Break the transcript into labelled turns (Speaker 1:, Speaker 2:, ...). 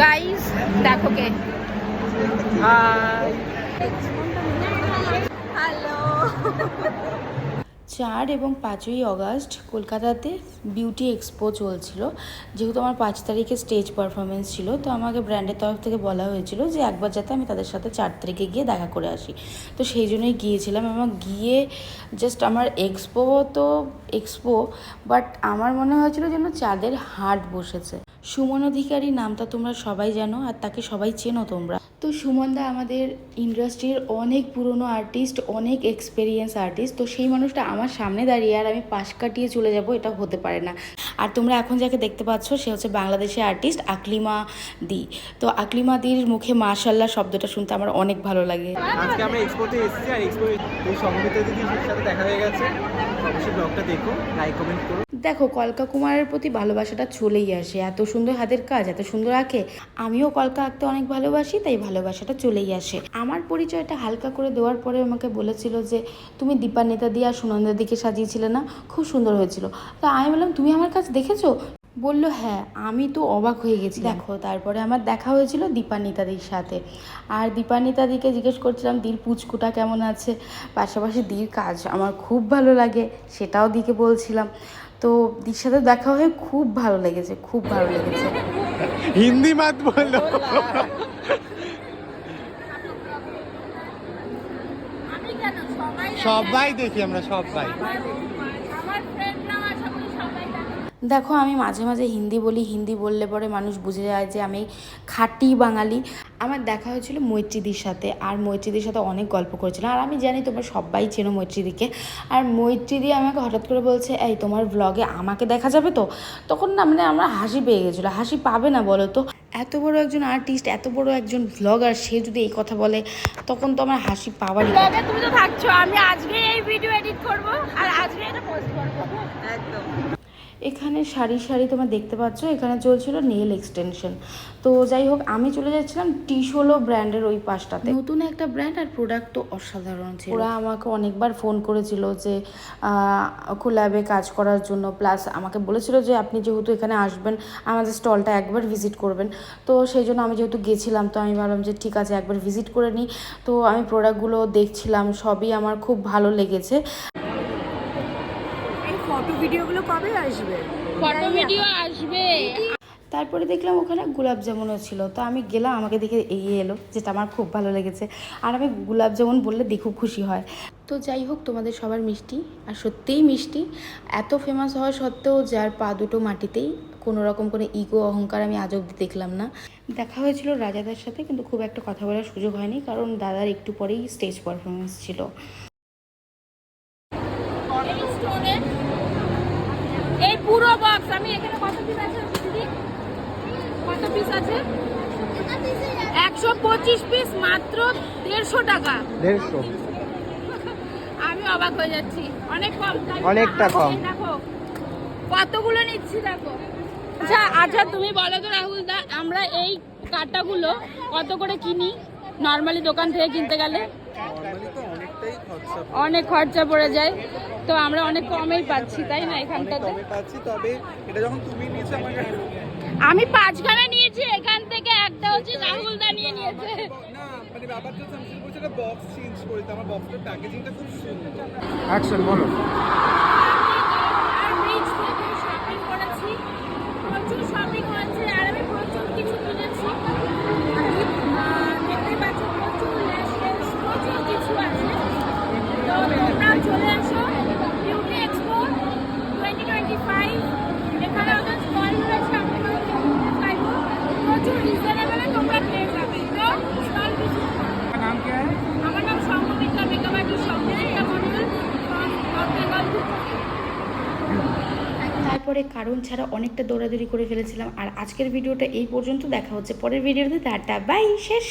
Speaker 1: Guys দেখো কে। Hello
Speaker 2: চার এবং পাঁচই অগাস্ট কলকাতাতে বিউটি এক্সপো চলছিল। যেহেতু আমার পাঁচ তারিখে স্টেজ পারফরমেন্স ছিল তো আমাকে ব্র্যান্ডের তরফ থেকে বলা হয়েছিল যে একবার যাতে আমি তাদের সাথে চার তারিখে গিয়ে দেখা করে আসি। তো সেই জন্যই গিয়েছিলাম এবং গিয়ে জাস্ট আমার এক্সপো তো এক্সপো বাট আমার মনে হয়েছিল যেন চাঁদের হাট বসেছে। সুমন অধিকারী নামটা তোমরা সবাই জানো আর তাকে সবাই চেনো তোমরা। তো সুমনদা আমাদের ইন্ডাস্ট্রির অনেক পুরনো আর্টিস্ট, অনেক এক্সপেরিয়েন্স আর্টিস্ট, তো সেই মানুষটা আমার সামনে দাঁড়িয়ে আর আমি পাশ কাটিয়ে চলে যাব, এটা হতে পারে না। আর তোমরা এখন যাকে দেখতে পাচ্ছ, সে হচ্ছে বাংলাদেশের আর্টিস্ট আকলিমা দি। তো আকলিমা দির মুখে মাশাল্লাহ শব্দটা শুনতে আমার অনেক ভালো লাগে।
Speaker 3: আজকে আমরা এক্সপোতে এসেছি আর দিদির সাথে দেখা হয়ে গেছে। অবশ্যই ব্লগটা দেখো লাইক কমেন্ট করো।
Speaker 2: দেখো কলকা কুমারের প্রতি ভালোবাসাটা চলেই আসে। এত সুন্দর হাতের কাজ, এত সুন্দর আঁকে। আমিও কলকা আঁকতে অনেক ভালোবাসি, তাই ভালোবাসাটা চলেই আসে। আমার পরিচয়টা হালকা করে দেওয়ার পরে আমাকে বলেছিল যে, তুমি দীপান্বিতা দিয়ে আর সুনন্দার দিকে সাজিয়েছিলে না? খুব সুন্দর হয়েছিল। তো আমি বললাম, তুমি আমার কাজ দেখেছ? বলল হ্যাঁ আমি তো অবাক হয়ে গেছি দেখো, তারপরে আমার দেখা হয়েছিল দীপান্বিতাদির সাথে। আর দীপান্বিতাদিকে জিজ্ঞেস করছিলাম, দির পুচকুটা কেমন আছে? পাশাপাশি দির কাজ আমার খুব ভালো লাগে, সেটাও দিকে বলছিলাম। তো দির সাথে দেখা হয়ে খুব ভালো লেগেছে খুব ভালো লেগেছে।
Speaker 3: হিন্দি মাত বলো
Speaker 1: আমি সবাই
Speaker 3: সবাই দেখি আমরা সবাই
Speaker 1: আমার ফ্রেন্ডরাও আশা করি সবাই জানে।
Speaker 2: দেখো আমি মাঝে মাঝে হিন্দি বলি হিন্দি বললে পরে মানুষ বুঝে যায় যে আমি খাঁটি বাঙালি। আমার দেখা হয়েছিল মৈত্রীদির সাথে আর মৈত্রীদির সাথে অনেক গল্প করেছিলাম আর আমি জানি তোমরা সবাই চেনো মৈত্রীদিকে। আর মৈত্রীদি আমাকে হঠাৎ করে বলছে এই তোমার ব্লগে আমাকে দেখা যাবে তো? তখন না মানে আমরা হাসি পেয়ে গেছিল। হাসি পাবে না বলো তো? এত বড় একজন আর্টিস্ট এত বড় একজন ব্লগার সে যদি এই কথা বলে তখন তো আমার হাসি পাওয়ারই।
Speaker 1: ব্লগে তুমি তো থাকছো আমি আজকে এই ভিডিও এডিট করব আর আজকে এটা পোস্ট করব। একদম।
Speaker 2: এখানে সারি সারি তোমরা দেখতে পাচ্ছ এখানে চলছিল নেল এক্সটেনশন তো যাই হোক আমি চলে যাচ্ছিলাম টি টিশোলো ব্র্যান্ডের ওই পাশটাতে। নতুন একটা ব্র্যান্ড আর প্রোডাক্ট তো অসাধারণ ছিল। ওরা আমাকে অনেকবার ফোন করেছিল যে ল্যাবে কাজ করার জন্য। প্লাস আমাকে বলেছিল যে আপনি যেহেতু এখানে আসবেন আমাদের স্টলটা একবার ভিজিট করবেন। তো সেই জন্য আমি যেহেতু গেছিলাম তো আমি ভাবলাম যে ঠিক আছে একবার ভিজিট করে নিই। তো আমি প্রোডাক্টগুলো দেখছিলাম সবই আমার খুব ভালো লেগেছে।
Speaker 4: ভিডিওগুলো কবে আসবে?
Speaker 1: ফটো ভিডিও আসবে।
Speaker 2: তারপরে দেখলাম ওখানে গোলাপ জামুনও ছিল। তো আমি গেলাম আমাকে দেখে এগিয়ে এলো যেটা আমার খুব ভালো লেগেছে। আর আমি গোলাপ জামুন বললে দিয়ে খুব খুশি হয়। তো যাই হোক তোমাদের সবার মিষ্টি আর সত্যিই মিষ্টি। এত ফেমাস হওয়া সত্ত্বেও যার পা দুটো মাটিতেই কোনো রকম কোনো ইগো অহংকার আমি আজ অব্দি দেখলাম না। দেখা হয়েছিল রাজাদার সাথে কিন্তু খুব একটা কথা বলার সুযোগ হয়নি কারণ দাদার একটু পরেই স্টেজ পারফরমেন্স ছিল।
Speaker 1: এই পুরো বক্স আমি এখানে কত পিস আছে দিদি? কত পিস আছে? একশো পঁচিশ পিস মাত্র দেড়শো টাকা।
Speaker 3: দেড়শো।
Speaker 1: আমি অবাক হয়ে যাচ্ছি। অনেক কম
Speaker 3: অনেকটা কম।
Speaker 1: দেখো কতগুলো নিচ্ছি দেখো। আচ্ছা আচ্ছা তুমি বলো তো রাহুল দা আমরা এই কাটাগুলো কত করে কিনি? নর্মালি দোকান থেকে কিনতে গেলে? অনেক খরচা পড়ে যায়। তো আমরা অনেক কমেই পাচ্ছি তাই না এখানটাতে?
Speaker 3: পাচ্ছি তবে এটা যখন তুমি নিয়েছো আমাকে
Speaker 1: আমি পাঁচখানা নিয়েছি এখান থেকে একটা হচ্ছে রাহুল দা নিয়ে নিয়েছে।
Speaker 3: না মানে
Speaker 2: তারপরে কারণ ছাড়া অনেকটা দৌড়াদৌড়ি করে ফেলেছিলাম। আর আজকের ভিডিওটা এই পর্যন্ত। দেখা হচ্ছে পরের ভিডিওতে। টাটা বাই শেষ।